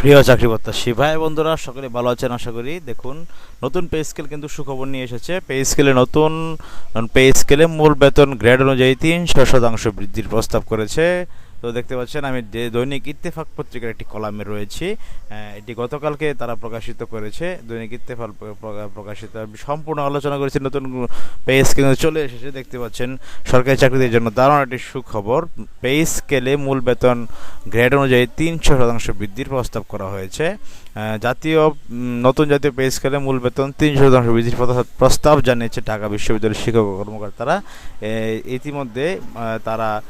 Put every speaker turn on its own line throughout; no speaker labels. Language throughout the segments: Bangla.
প্রিয় চাকরি প্রত্যাশী বন্ধুরা, সকলে ভালো আছেন আশা করি। দেখুন, নতুন পে স্কেল কিন্তু সুখবর নিয়ে এসেছে। পে স্কেলে নতুন পে স্কেলে মূল বেতন গ্রেড অনুযায়ী তিনশো শতাংশ বৃদ্ধির প্রস্তাব করেছে। তো দেখতে পাচ্ছেন, আমি দৈনিক ইত্তেফাক পত্রিকার একটি কলামে রয়েছি। এটি গতকালকে তারা প্রকাশিত করেছে। দৈনিক ইত্তেফাক প্র- প্রকাশিত সম্পূর্ণ আলোচনা করেছি, নতুন পে স্কেল চলে এসেছে। দেখতে পাচ্ছেন, সরকারি চাকরিদের জন্য দারুণ একটি সুখবর। পে স্কেলে মূল বেতন গ্রেড অনুযায়ী তিনশো শতাংশ বৃদ্ধির প্রস্তাব করা হয়েছে। জাতীয় নতুন জাতীয় পে স্কেলে মূল বেতন তিনশো শতাংশ। বৃদ্ধির প্রস্তাব- জানিয়েছে ঢাকা বিশ্ববিদ্যালয়ের শিক্ষক কর্মকর্তারা। ইতিমধ্যে তারা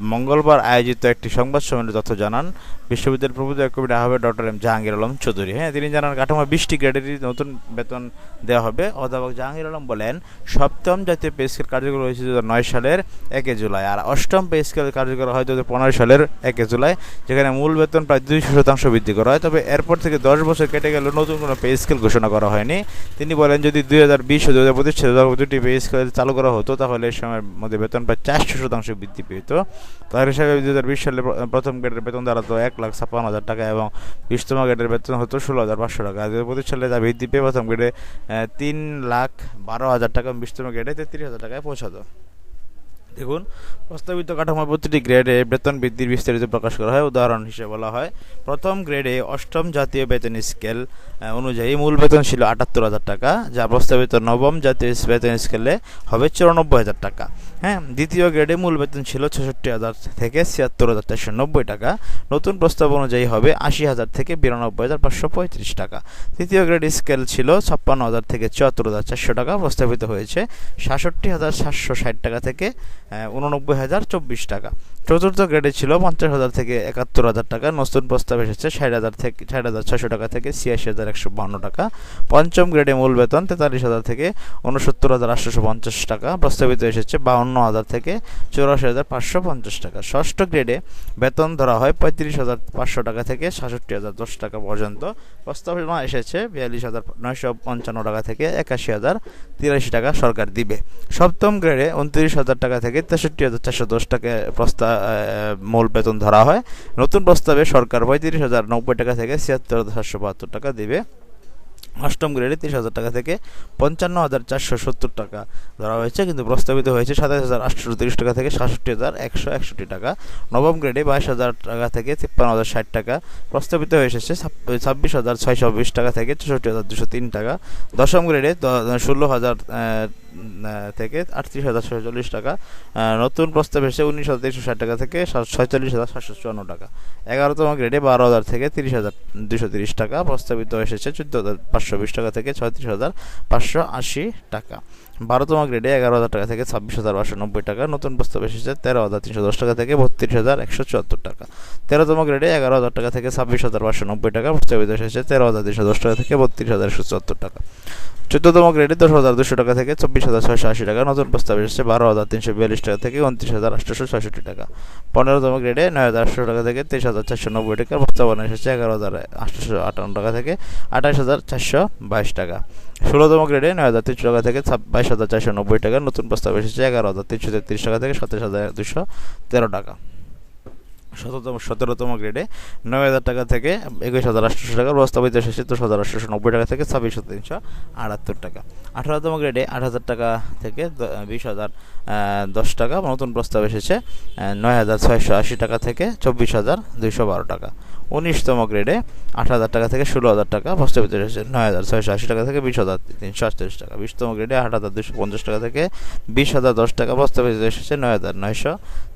মঙ্গলবার আয়োজিত একটি সংবাদ সম্মেলনে তথ্য জানান। বিশ্ববিদ্যালয়ের প্রবুদ্ধ কমিটি আহ্বায়ক ডক্টর এম জাহাঙ্গীর আলম চৌধুরী। হ্যাঁ তিনি জানান, কাঠামো বিশটি গ্রেডেরই নতুন বেতন দেওয়া হবে। অধ্যাপক জাহাঙ্গীর আলম বলেন, সপ্তম জাতীয় পে স্কেল কার্যকর হয়েছে দু নয় সালের একে জুলাই, আর অষ্টম পে স্কেল কার্যকর হয় দু পনেরো সালের একে জুলাই, যেখানে মূল বেতন প্রায় দুইশো শতাংশ বৃদ্ধি করা হয়। তবে এরপর থেকে দশ বছর কেটে গেল, নতুন কোনো পে স্কেল ঘোষণা করা হয়নি। তিনি বলেন, যদি দুই হাজার বিশ ও দুই হাজার পঁচিশ সালে দুটি পে স্কেল চালু করা হতো, তাহলে এই সময়ের মধ্যে বেতন প্রায় চারশো শতাংশ বৃদ্ধি পেত। তার হিসাবে দুই হাজার বিশ সালে প্রথম গ্রেডের বেতন দাঁড়াতো এক লাখ ছাপ্পান্ন হাজার টাকা এবং বিশতম গ্রেডের বেতন হতো ষোলো হাজার পাঁচশো টাকা। দুই হাজার সালে যা বৃদ্ধি পেয়ে প্রথম গ্রেডে তিন লাখ বারো হাজার টাকা বিশতম গ্রেডে তেত্রিশ হাজার টাকায় পৌঁছাতো। দেখুন, প্রস্তাবিত কাঠামো প্রতিটি গ্রেডে বেতন বৃদ্ধির বিস্তারিত প্রকাশ করা হয়। উদাহরণ হিসেবে বলা হয়, প্রথম গ্রেডে অষ্টম জাতীয় বেতন স্কেল অনুযায়ী মূল বেতন ছিল আটাত্তর হাজার টাকা, যা প্রস্তাবিত নবম জাতীয় বেতন স্কেলে হবে চুরানব্বই হাজার টাকা। হ্যাঁ দ্বিতীয় গ্রেডে মূল বেতন ছিল ছেষট্টি হাজার থেকে ছিয়াত্তর হাজার চারশো নব্বই টাকা। নতুন প্রস্তাব অনুযায়ী হবে আশি হাজার থেকে বিরানব্বই হাজার পাঁচশো পঁয়ত্রিশ টাকা। তৃতীয় গ্রেড স্কেল ছিল ছাপ্পান্ন হাজার থেকে চুয়াত্তর হাজার চারশো টাকা প্রস্তাবিত হয়েছে। সাতষট্টি হাজার সাতশো ষাট টাকা থেকে উননব্বই হাজার চব্বিশ টাকা। চতুর্থ গ্রেডে ছিল পঞ্চাশ হাজার থেকে একাত্তর হাজার টাকা। নতুন প্রস্তাব এসেছে ষাট হাজার থেকে, ষাট হাজার ছশো টাকা থেকে ছিয়াশি হাজার একশো বান্ন টাকা। পঞ্চম গ্রেডে মূল বেতন তেতাল্লিশ হাজার থেকে উনসত্তর হাজার আটশোশো পঞ্চাশ টাকা প্রস্তাবিত এসেছে বাউন্ন হাজার থেকে চৌরাশি হাজার পাঁচশো পঞ্চাশ টাকা। ষষ্ঠ গ্রেডে বেতন ধরা হয় পঁয়ত্রিশ হাজার পাঁচশো টাকা থেকে সাতষট্টি হাজার দশ টাকা পর্যন্ত। প্রস্তাবনা এসেছে, বিয়াল্লিশ হাজার নয়শো পঞ্চান্ন টাকা থেকে একাশি হাজার তিরাশি টাকা সরকার দিবে। সপ্তম গ্রেডে উনত্রিশ হাজার টাকা থেকে তেষট্টি হাজার চারশো দশ টাকা প্রস্তাব মূল বেতন ধরা হয়। নতুন প্রস্তাবে সরকার পঁয়ত্রিশ হাজার নব্বই টাকা থেকে ছিয়াত্তর হাজার সাতশো বাহাত্তর টাকা দিবে। অষ্টম গ্রেডে তিরিশ হাজার টাকা থেকে পঞ্চান্ন হাজার চারশো সত্তর টাকা ধরা হয়েছে, কিন্তু প্রস্তাবিত হয়েছে সাতাশ হাজার আটশো তিরিশ টাকা থেকে সাতষট্টি হাজার একশো একষট্টি টাকা। নবম গ্রেডে বাইশ হাজার টাকা থেকে তিপ্পান্ন হাজার ষাট টাকা প্রস্তাবিত হয়ে এসেছে ছাব্বিশ হাজার ছয়শো বিশ টাকা থেকে চৌষট্টি হাজার দুশো তিন টাকা। দশম গ্রেডে ষোলো হাজার থেকে আটত্রিশ হাজার ছয়চল্লিশ চল্লিশ টাকা নতুন প্রস্তাব এসে উনিশ হাজার তিনশো ষাট টাকা থেকে ছয়চল্লিশ হাজার সাতশো চুয়ান্ন টাকা। এগারোতম গ্রেডে বারো হাজার থেকে তিরিশ হাজার দুশো তিরিশ টাকা। প্রস্তাবিত এসেছে চোদ্দ হাজার পাঁচশো বিশ টাকা থেকে ছয়ত্রিশ হাজার পাঁচশো আশি টাকা। বারোতম গ্রেডে এগারো হাজার টাকা থেকে ছাব্বিশ হাজার পাঁচশো নব্বই টাকা। নতুন প্রস্তাব এসেছে তেরো হাজার তিনশো দশ টাকা থেকে বত্রিশ হাজার একশো চুয়াত্তর টাকা। তেরোতম গ্রেডে এগারো হাজার টাকা থেকে ছাব্বিশ হাজার পাঁচশো নব্বই টাকা। প্রস্তাবিত এসেছে তেরো হাজার তিনশো দশ টাকা থেকে বত্রিশ হাজার একশো চুয়াত্তর টাকা। চোদ্দতম গ্রেডে দশ হাজার দুশো টাকা থেকে চব্বিশ হাজার ছয়শো আশি টাকা। নতুন প্রস্তাব এসেছে বারো হাজার তিনশো বিয়াল্লিশ টাকা থেকে উনত্রিশ হাজার আটশোশো ছয়ষট্টি টাকা। পনেরোতম গ্রেডে নয় হাজার আটশো টাকা থেকে তেইশ হাজার চারশো নব্বই টাকা। প্রস্তাবনা এসেছে এগারো হাজার আটশোশো আটান্ন টাকা থেকে আঠাশ হাজার চারশো বাইশ টাকা। ষোলোতম গ্রেডে নয় হাজার তিনশো টাকা থেকে বাইশ হাজার চারশো নব্বই টাকা নতুন প্রস্তাব এসেছে, এগারো হাজার তিনশো তেত্রিশ টাকা থেকে সাতাশ হাজার দুশো তেরো টাকা। শততম সতেরোতম গ্রেডে নয় হাজার টাকা থেকে একুশ হাজার আটশোশো টাকা প্রস্তাবিত এসেছে দশ হাজার আটশোশো নব্বই টাকা থেকে ছাব্বিশ তিনশো আটাত্তর টাকা। আঠারোতম গ্রেডে আট হাজার টাকা থেকে বিশ হাজার দশ টাকা। নতুন প্রস্তাব এসেছে নয় হাজার ছয়শো আশি টাকা থেকে চব্বিশ হাজার দুইশো বারো টাকা। উনিশতম গ্রেডে আট হাজার টাকা থেকে ষোলো হাজার টাকা প্রস্তাবিত এসেছে নয় হাজার ছয়শো আশি টাকা থেকে বিশ হাজার তিনশো আটচল্লিশ টাকা। বিশতম গ্রেডে আট হাজার দুশো পঞ্চাশ টাকা থেকে বিশ হাজার দশ টাকা প্রস্তাবিত এসেছে নয় হাজার নয়শো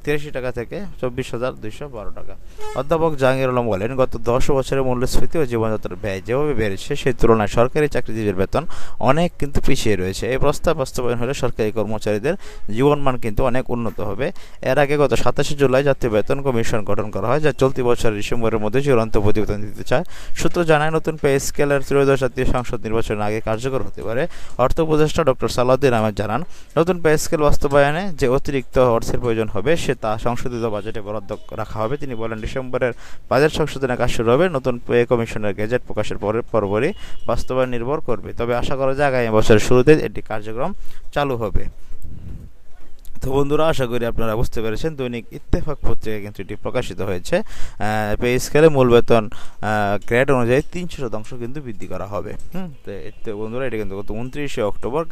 তিরাশি টাকা থেকে চব্বিশ হাজার দুইশো বারো টাকা। অধ্যাপক জাহাঙ্গীর আলম বলেন, গত দশ বছরের মূল্যস্ফীতি ও জীবনযাত্রার ব্যয় যেভাবে বেড়েছে, সেই তুলনায় সরকারি চাকরিজীবীর বেতন অনেক কিন্তু পিছিয়ে রয়েছে। এই প্রস্তাব বাস্তবায়ন হলে সরকারি কর্মচারীদের জীবনমান কিন্তু অনেক উন্নত হবে। এর আগে গত সাতাশে জুলাই জাতীয় বেতন কমিশন গঠন করা হয়, যা চলতি বছরের ডিসেম্বরের মধ্যে চূড়ান্ত প্রতিবেদন দিতে চায়। সূত্র জানায়, নতুন পে স্কেলের ত্রয়োদশ জাতীয় সংসদ নির্বাচনের আগে কার্যকর হতে পারে, অর্থ উপদেষ্টা ডক্টর সালাউদ্দিন আহমেদ জানান। নতুন পে স্কেল বাস্তবায়নে যে অতিরিক্ত অর্থের প্রয়োজন হবে, সে তা সংশোধিত বাজেটে বরাদ্দ রাখা হবে। তিনি বলেন, ডিসেম্বরের বাজেট সংশোধনের কাজ শুরু হবে, নতুন পে কমিশনের গেজেট প্রকাশের পরে পরপরই বাস্তবায়ন নির্ভর করবে। তবে আশা করা যায়, আগামী বছরের শুরুতে এটি কার্যক্রম চালু হবে। তো বন্ধুরা, আশা করি আপনারা বুঝতে পেরেছেন, দৈনিক ইত্তেফাক পত্রিকা কিন্তু এটি প্রকাশিত হয়েছে। পে স্কেলে মূল বেতন গ্রেড অনুযায়ী তিনশো শতাংশ কিন্তু বৃদ্ধি করা হবে। হুম, তো বন্ধুরা, এটি কিন্তু গত উনত্রিশে অক্টোবর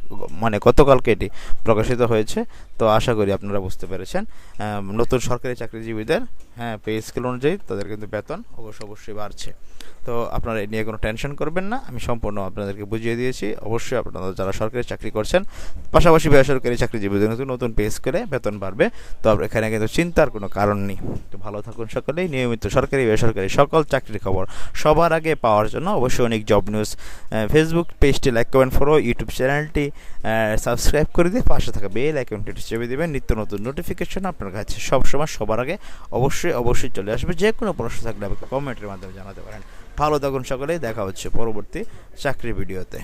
মানে গতকালকে এটি প্রকাশিত হয়েছে। তো আশা করি আপনারা বুঝতে পেরেছেন। নতুন সরকারি চাকরিজীবীদের হ্যাঁ পে স্কেল অনুযায়ী তাদের কিন্তু বেতন অবশ্য অবশ্যই বাড়ছে। তো আপনারা এই নিয়ে কোনো টেনশন করবেন না, আমি সম্পূর্ণ আপনাদেরকে বুঝিয়ে দিয়েছি। অবশ্যই আপনারা যারা সরকারি চাকরি করছেন, পাশাপাশি বেসরকারি চাকরিজীবীদের কিন্তু নতুন পে স্কেলে বেতন বাড়বে। তো এখানে কিন্তু চিন্তার কোনো কারণ নেই। তো ভালো থাকুন সকলেই। নিয়মিত সরকারি, বেসরকারি সকল চাকরির খবর সবার আগে পাওয়ার জন্য অবশ্যই অনেক জব নিউজ ফেসবুক পেজটি লাইক কমেন্ট ফলো ইউটিউব চ্যানেলটি সাবস্ক্রাইব করে দিয়ে পাশে থাকা বেল অ্যাকাউন্টটি চেপে দেবেন। নিত্য নতুন নোটিফিকেশন আপনার কাছে সবসময় সবার আগে অবশ্যই অবশ্যই চলে আসবে। যে কোনো প্রশ্ন থাকলে আমাকে কমেন্টের মাধ্যমে জানাতে পারেন। ভালো থাকুন সকলেই। দেখা হচ্ছে পরবর্তী চাকরি ভিডিওতে